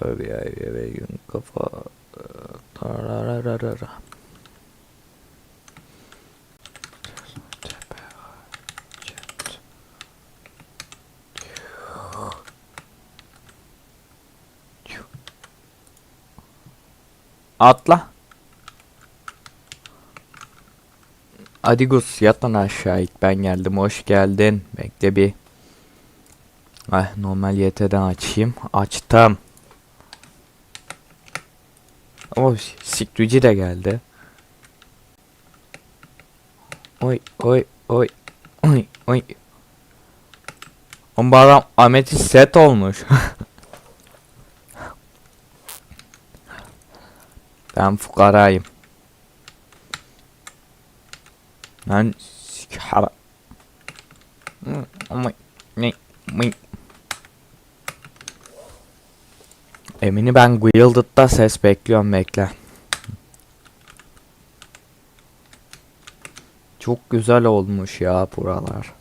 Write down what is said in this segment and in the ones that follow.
Bölgeye eve gün kafa. Tararararara. Atla. Adigus yat lan aşağı ben geldim hoş geldin. Bekle bir. Ay normal YT'den açayım. Açtım. O sikrici de geldi. Oy oy oy oy oy. Oğlum bu adam ametist set olmuş. ben fukarayım. Ben sikara. Hı, Ama ne ne Emini ben Guilded'da ses bekliyorum bekle. Çok güzel olmuş ya buralar.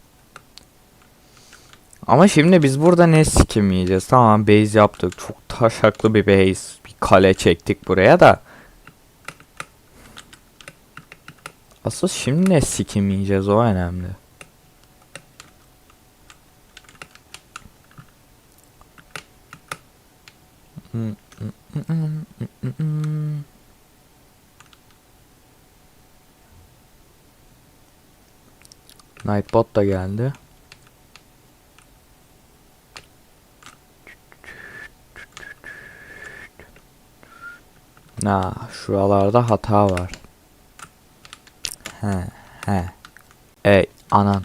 Ama şimdi biz burada ne sikim yiyeceğiz? Tamam base yaptık. Çok taşaklı bir base. Bir kale çektik buraya da. Asıl şimdi ne sikim yiyeceğiz o önemli. Nightbot da geldi. Na, şuralarda hata var. He. Ey anan.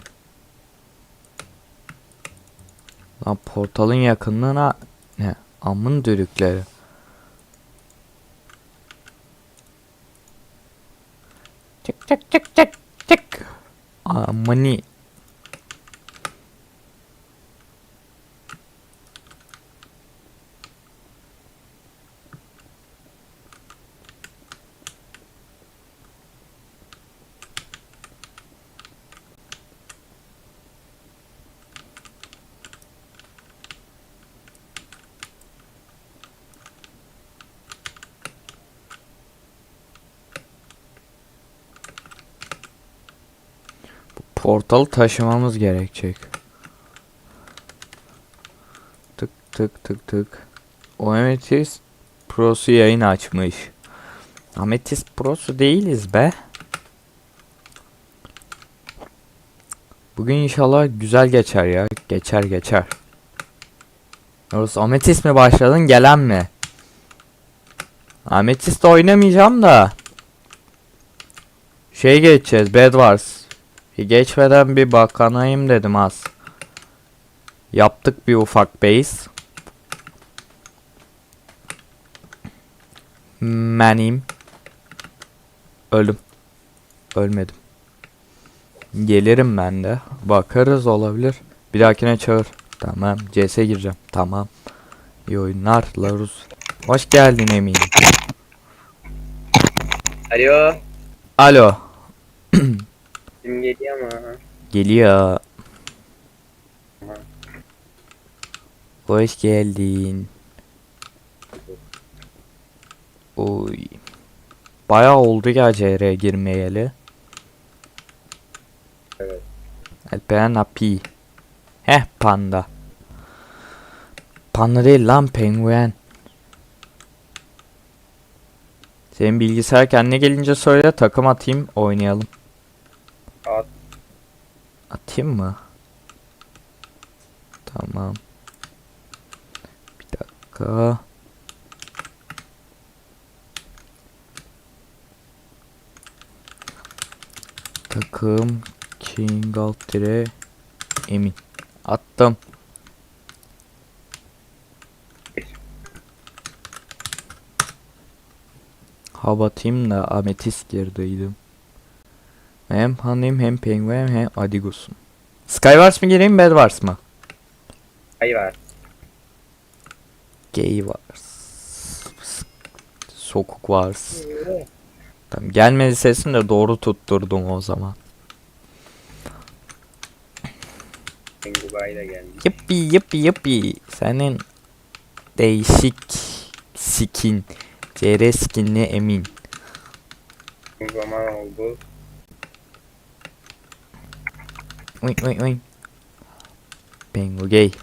Lan portalın yakınlığına ne? Amın dürükleri. Çık çık çık çık çık. Amani. Portalı taşımamız gerekecek. Tık tık tık tık. O Ametist Pro'su yayın açmış. Ametist Pro'su değiliz be. Bugün inşallah güzel geçer ya. Geçer geçer. Orası Ametist mi başladın gelen mi? Ametist oynamayacağım da. Şey geçeceğiz Bed Wars. Bir geçmeden bir bakanayım dedim az. Yaptık bir ufak base. Menim. Öldüm. Ölmedim. Gelirim ben de. Bakarız olabilir. Bir dahakine çağır. Tamam. CS'e gireceğim. Tamam. İyi oyunlar. Larus. Hoş geldin Emin. Alo. Alo. Kim geliyor ama? Geliyor. Hoş geldin. Oy. Bayağı oldu ya CR'ye girmeyeli. Evet. Alperen Api. Heh panda. Panda değil lan penguen. Senin bilgisayar kendine gelince söyle takım atayım oynayalım. Atayım mı? Tamam. Bir dakika. Takım King alt dire Emin. Attım. Habatayım da ametist girdiydim. Hem hanım hem penguen hem adigusum. Skywars mı gireyim Bedwars mı? Var. Gay var. Sokuk var. Tamam, gelmedi sesini de doğru tutturdum o zaman. Yippi yippi yippi. Senin değişik skin. CR skinli emin. Bu zaman oldu. Uy uy uy. Pengu gay.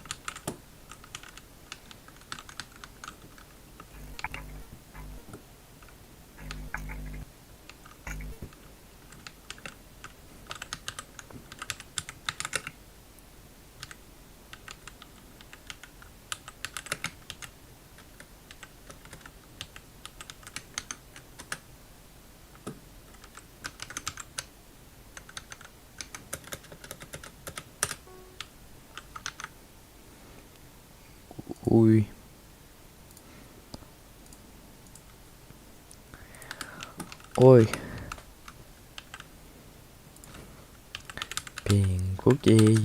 Uy. Oy. Pengu gay.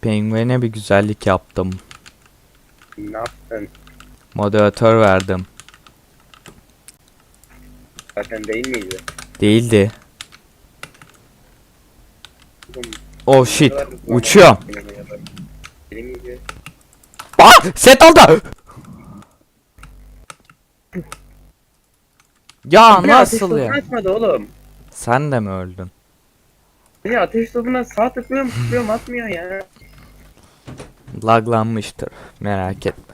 Penguene bir güzellik yaptım. Ne yaptın? Moderatör verdim. Zaten değil miydi? Değildi. Oh shit. Uçuyorum. Aa! Set aldı. Ya Beni ateş nasıl topuna ya? atmadı oğlum. Sen de mi öldün? Beni ateş topuna sağ tıklıyorum tıklıyorum atmıyor ya. Laglanmıştır. Merak etme.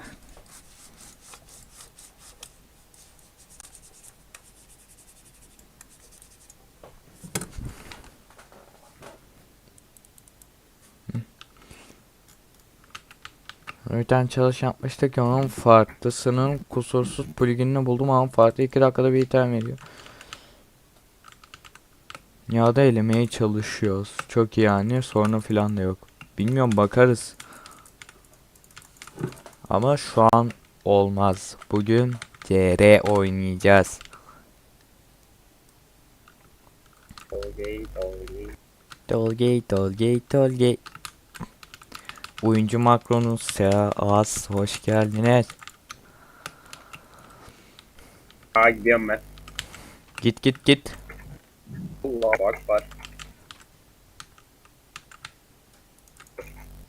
Öğreten çalış yapmıştık ya onun farklısının kusursuz pluginini buldum ama farklı 2 dakikada bir item veriyor. Ya da elemeye çalışıyoruz. Çok iyi yani sorunu filan da yok. Bilmiyorum bakarız. Ama şu an olmaz. Bugün CR oynayacağız. Tolgay Tolgay. Dolgate, Dolgate, Dolgate. Oyuncu Macron'un Seha Az hoş geldiniz. Aa gidiyorum ben. Git git git. Allahu Akbar.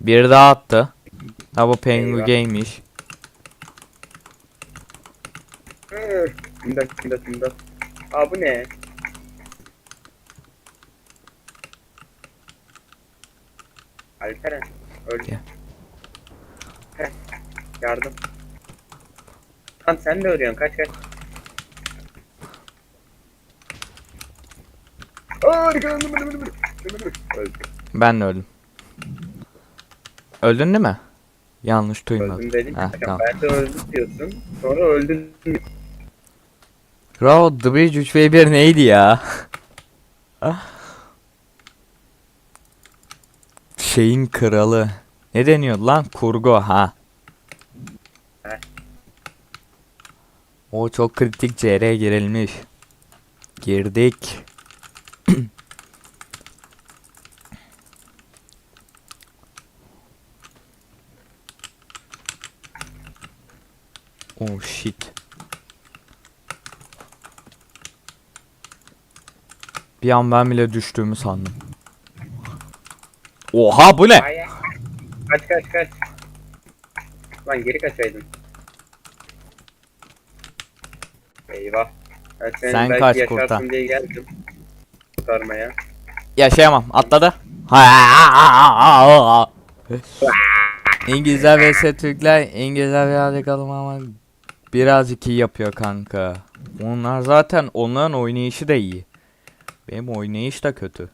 Bir daha attı. Ha bu Pengu. Game'miş. İmdat imdat imdat. Aa bu ne? Alperen öldü. Gel. Heh, Yardım. Lan sen de ölüyorsun kaç kaç. Ben de öldüm. Öldün değil mi? Yanlış duymadım. Öldüm dedim. Heh, tamam. Ben de öldüm diyorsun. Sonra öldün. Bravo The Bridge 3v1 neydi ya? Ah. Şeyin kralı. Ne deniyor lan? Kurgu ha. O çok kritik CR girilmiş. Girdik. oh shit. Bir an ben bile düştüğümü sandım. Oha bu ne? Ay, ay. Kaç kaç kaç. Lan geri kaçaydın. Eyvah. Ben senin Sen belki kaç yaşarsın kurtar. diye geldim. Kurtarmaya. Yaşayamam. Atladı. Ha. İngilizler vs Türkler İngilizler birazcık alım ama birazcık iyi yapıyor kanka. Onlar zaten onların oynayışı da iyi. Benim oynayış da kötü.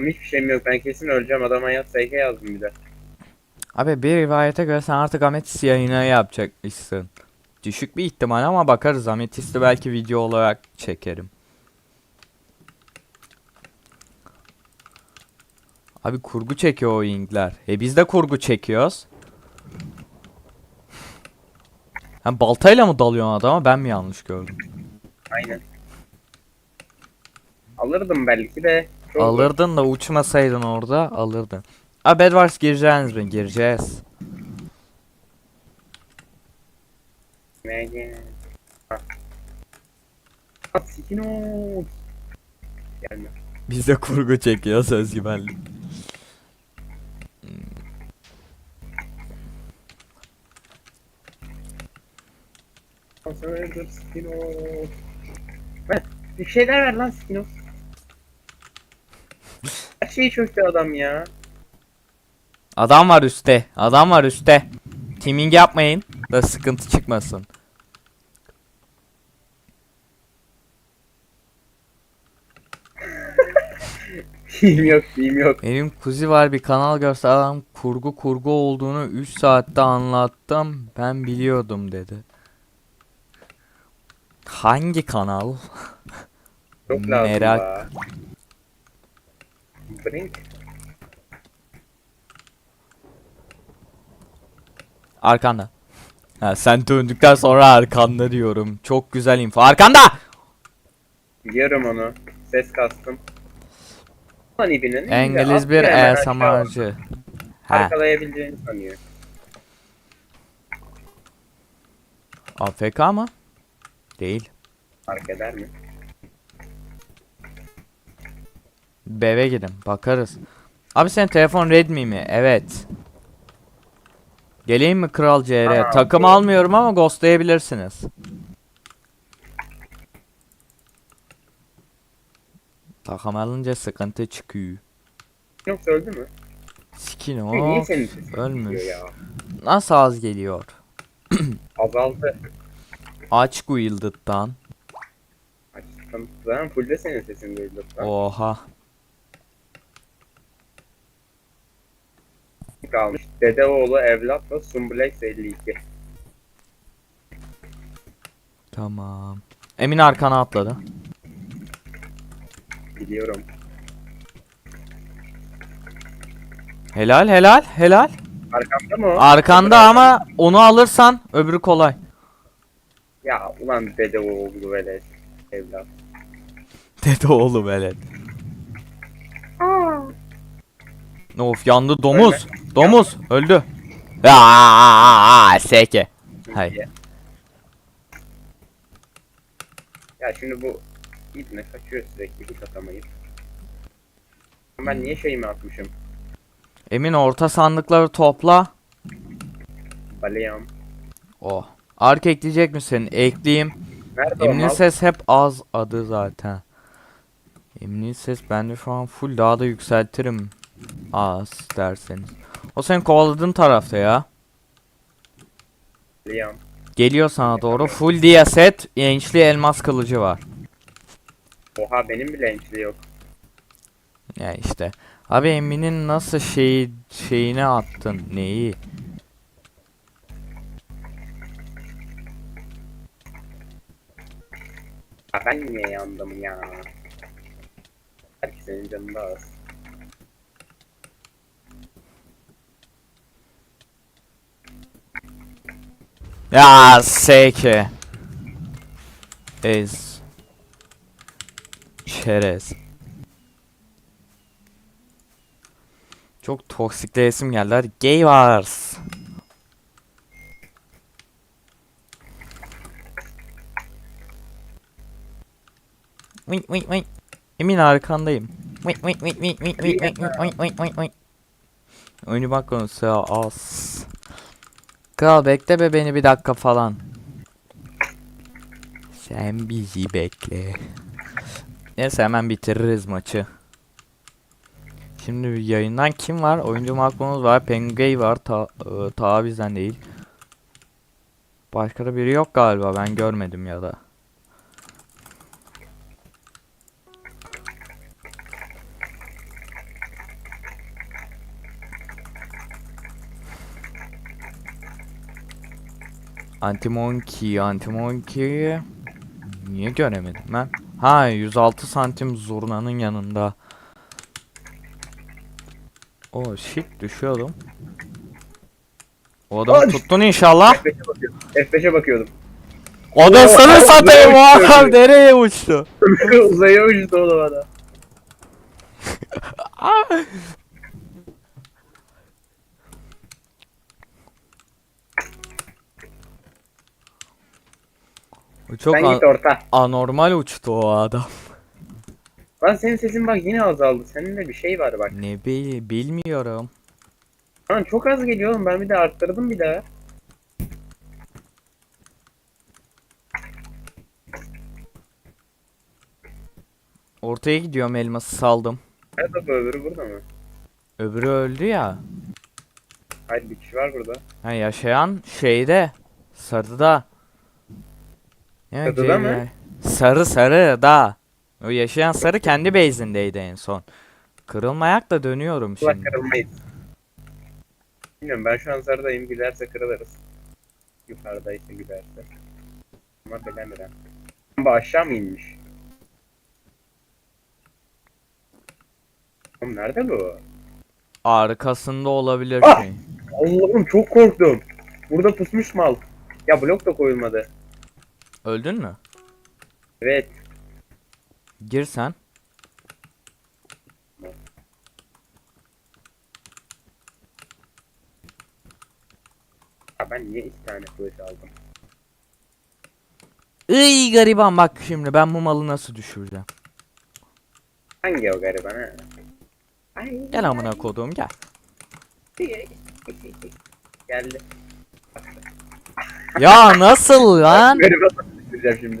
Oğlum hiçbir şeyim yok. Ben kesin öleceğim. Adam hayat SK yazdım bir de. Abi bir rivayete göre sen artık Ametist yayını yapacakmışsın. Düşük bir ihtimal ama bakarız. Ametist'i belki video olarak çekerim. Abi kurgu çekiyor o Ingler. E biz de kurgu çekiyoruz. Ha baltayla mı dalıyorsun adama ben mi yanlış gördüm? Aynen. Alırdım belki de. Çok. Alırdın da uçmasaydın orada alırdın. A Bedwars gireceğiz mi? Gireceğiz. At sikino. Gelme. Biz de kurgu çekiyoruz özgüvenli. Konservator sikino. Ver. Bir şeyler ver lan sikino. Her şeyi çöktü adam ya. Adam var üstte. Adam var üstte. Teaming yapmayın da sıkıntı çıkmasın. Film yok, film yok. Benim kuzi var bir kanal göster adam kurgu kurgu olduğunu 3 saatte anlattım. Ben biliyordum dedi. Hangi kanal? Çok lazım Merak. Merak. Brink. Arkanda. Ha, sen döndükten sonra arkanda diyorum. Çok güzel info. Arkanda! Biliyorum onu. Ses kastım. Lan ibinin. İngiliz bir ASMR'cı. Arkalayabileceğini sanıyor. AFK mı? Değil. Fark eder mi? Beve gidin. Bakarız. Abi senin telefon Redmi mi? Evet. Geleyim mi Kral CR? Takım almıyorum ama ghostlayabilirsiniz. Takım alınca sıkıntı çıkıyor. Yoksa öldü mü? Skin o. ölmüş. Nasıl az geliyor? Azaldı. Aç Guilded'dan. Açtım. Zaten fullde senin sesin duyuldu. Oha. Kalmış. Dedeoğlu evlatla Sumblex 52. Tamam. Emin arkana atladı. Biliyorum. Helal helal helal. Arkamda mı o? Arkanda ama onu alırsan öbürü kolay. Ya ulan Dedeoğlu velet. Evlat. Dede oğlum velet. Of yandı domuz. Domuz öldü. Aa, seke. Hay. Ya şimdi bu İbne kaçıyor sürekli hiç atamayıp. Ben niye şeyimi atmışım? Emin orta sandıkları topla. Baleyam. Oh. Ark ekleyecek misin? Ekleyeyim. Nerede Emin'in ses hep az adı zaten. Emin'in ses bende şu an full daha da yükseltirim. Az derseniz. O senin kovaladığın tarafta ya. Baleyam. Geliyor sana doğru. Full diye set. Ençli elmas kılıcı var. Oha benim bile ençli yok. Ya işte. Abi Emin'in nasıl şeyi şeyine attın? Neyi? Ya ben niye yandım ya? Belki senin canın da az. Ya seke. Ez. Çerez. Çok toksikleyesim geldi. Hadi gay wars. Wink wink wink. Emin arkandayım. Wink wink wink wink wink wink wink wink wink wink wink. Oyunu bak konusu az. Kral bekle be beni bir dakika falan. Sen bizi bekle. Neyse hemen bitiririz maçı. Şimdi yayından kim var? Oyuncu makbumuz var. Pengay var. Ta, e, ta bizden değil. Başka da biri yok galiba. Ben görmedim ya da. Antimonki, antimonki. Niye göremedim ben? Ha 106 santim zurnanın yanında. O shit düşüyordum. O adamı Ay! tuttun inşallah. F5'e bakıyordum. F5'e bakıyordum. O da sana satayım o adam nereye uçtu? Uzaya uçtu oğlum adam. Bu Çok Sen git orta. anormal uçtu o adam. Lan senin sesin bak yine azaldı. Senin de bir şey var bak. Ne bil bilmiyorum. Lan çok az geliyor oğlum. Ben bir de arttırdım bir daha. Ortaya gidiyorum elması saldım. Nerede bu öbürü burada mı? Öbürü öldü ya. Hayır bir kişi var burada. Ha yaşayan şeyde. Sarıda. Ya, Sarıda mı? Sarı sarı da. O yaşayan sarı kendi base'indeydi en son. Kırılmayak da dönüyorum Allah şimdi. kırılmayız. Bilmiyorum ben şu an sarıdayım. Gülerse kırılırız. Yukarıdaysa gülerse. Ama bilemem. Bu aşağı mı inmiş? Oğlum nerede bu? Arkasında olabilir Ah! şey. Allah'ım çok korktum. Burada pusmuş mal. Ya blok da koyulmadı. Öldün mü? Evet. Gir sen. Ya ben niye iki tane kılıç aldım? Iy gariban bak şimdi ben bu malı nasıl düşüreceğim. Hangi o gariban ha? Ay, Gel amına koduğum gel. Geldi. Ya nasıl lan? Düşüreceğim şimdi.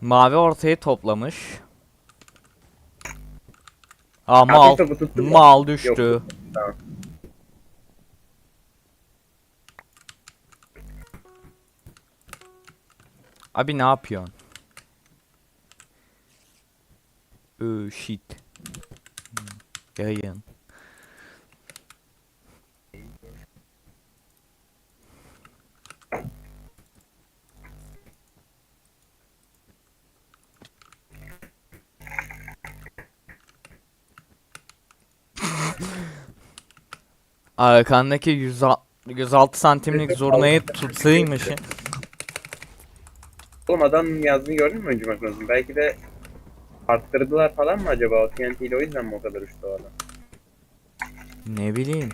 Mavi ortayı toplamış. Aa mal. Hafif topu tuttum. Mal düştü. Tamam. Abi ne yapıyorsun? Öö shit. Hmm, Yayın. Arkandaki 106 106 santimlik zurnayı tutsaymışsın. Oğlum adam yazdığını gördün mü önce Makros'un? Belki de arttırdılar falan mı acaba? O TNT ile o yüzden mi o kadar uçtu o adam? Ne bileyim.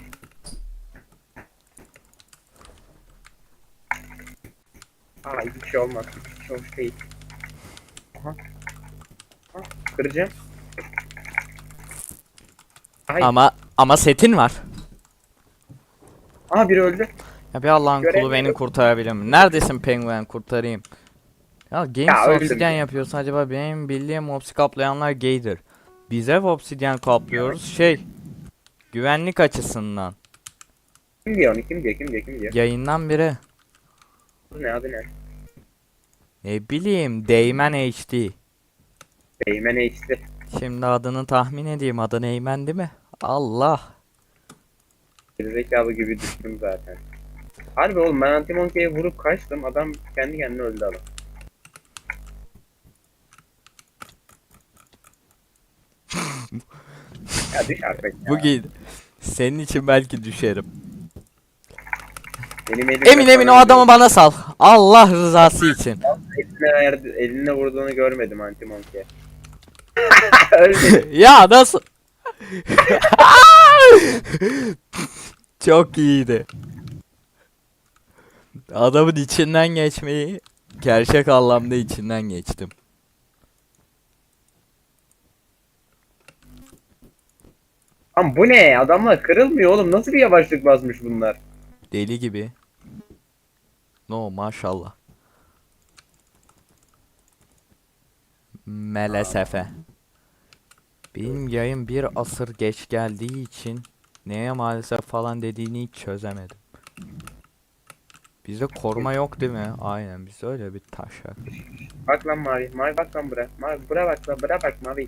Aa hiçbir şey olmaz. Hiçbir şey hoş değil. Aha. Aha, kıracağım. Ay. Ama ama setin var. Aha biri öldü. Ya bir Allah'ın kulu beni kurtarabilir mi? Neredesin penguen kurtarayım. Ya Games Ya ya. yapıyorsun acaba benim bildiğim obsi kaplayanlar gaydir. Biz hep obsidyen kaplıyoruz şey. Güvenlik açısından. Kim diyor onu? Kim diyor? Kim diyor? Kim diyor? Yayından biri. Ne? Adı ne? Ne bileyim Değmen HD. Beymen HD. Şimdi adını tahmin edeyim. Adı Neymen değil mi? Allah. Gerizekalı gibi düştüm zaten. Harbi oğlum ben Antimonke'ye vurup kaçtım. Adam kendi kendine öldü adam. ya düş artık ya. Bugün senin için belki düşerim. Benim elim Emin emin o adamı bana sal. Allah rızası için. eline, verdi, eline vurduğunu görmedim Antimonke. Öldü. ya nasıl? Çok iyiydi. Adamın içinden geçmeyi gerçek anlamda içinden geçtim. Lan bu ne? Adamlar kırılmıyor oğlum. Nasıl bir yavaşlık basmış bunlar? Deli gibi. No maşallah. Melesefe. Benim yayın bir asır geç geldiği için neye maalesef falan dediğini hiç çözemedim. Bizde koruma yok değil mi? Aynen bizde öyle bir taş var. Bak lan Mavi. Mavi bak lan bura. Mavi bura bak lan. Bura bak Mavi.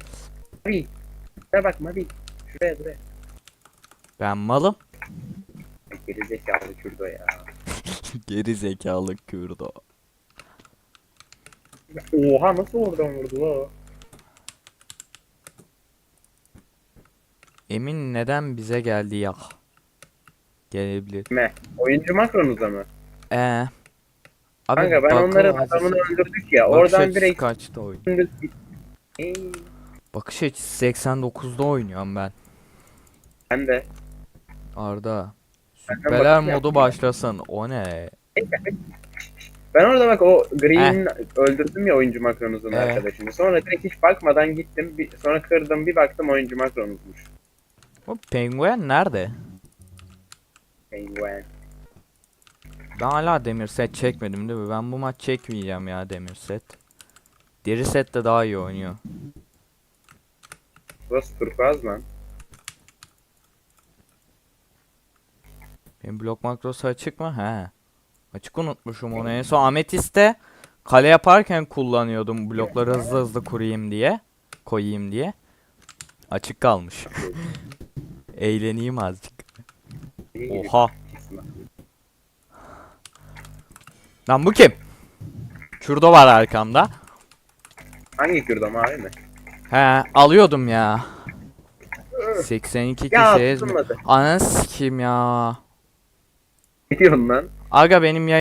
Mavi. Bura bak Mavi. Şuraya buraya. Ben malım. Ay, Gerizekalı şurada ya. Geri zekalı Kürdo. Oha nasıl oradan vurdu la Emin neden bize geldi ya? Gelebilir. Kime? Oyuncu makronuzda mı? Ee. Abi Kanka ben onların acısı- adamını öldürdük ya. bakış Oradan açısı direkt kaçtı oyun. dümdüz git. Ey, Bakış açısı 89'da oynuyorum ben. Ben de. Arda. Süpeler bakış modu yaptım. başlasın. O ne? Ben orada bak o Green'in öldürdüm ya oyuncu makronuzun Evet. arkadaşını. Sonra direkt hiç bakmadan gittim. Bir, sonra kırdım bir baktım oyuncu makronuzmuş. O penguen nerede? Penguen. Ben hala demir set çekmedim değil mi? Ben bu maç çekmeyeceğim ya demir set. Deri set de daha iyi oynuyor. Burası turkuaz lan. Benim blok makrosu açık mı? He. Açık unutmuşum onu. En son Ametist'te kale yaparken kullanıyordum blokları hızlı hızlı kurayım diye. Koyayım diye. Açık kalmış. Eğleneyim azıcık. Oha. Lan bu kim? Şurada var arkamda. Hangi kürdo mavi mi? He alıyordum ya. 82 Ya kişi ezmi. tutulmadı. Ananı sikeyim ya. Ne diyorsun lan? Aga benim ya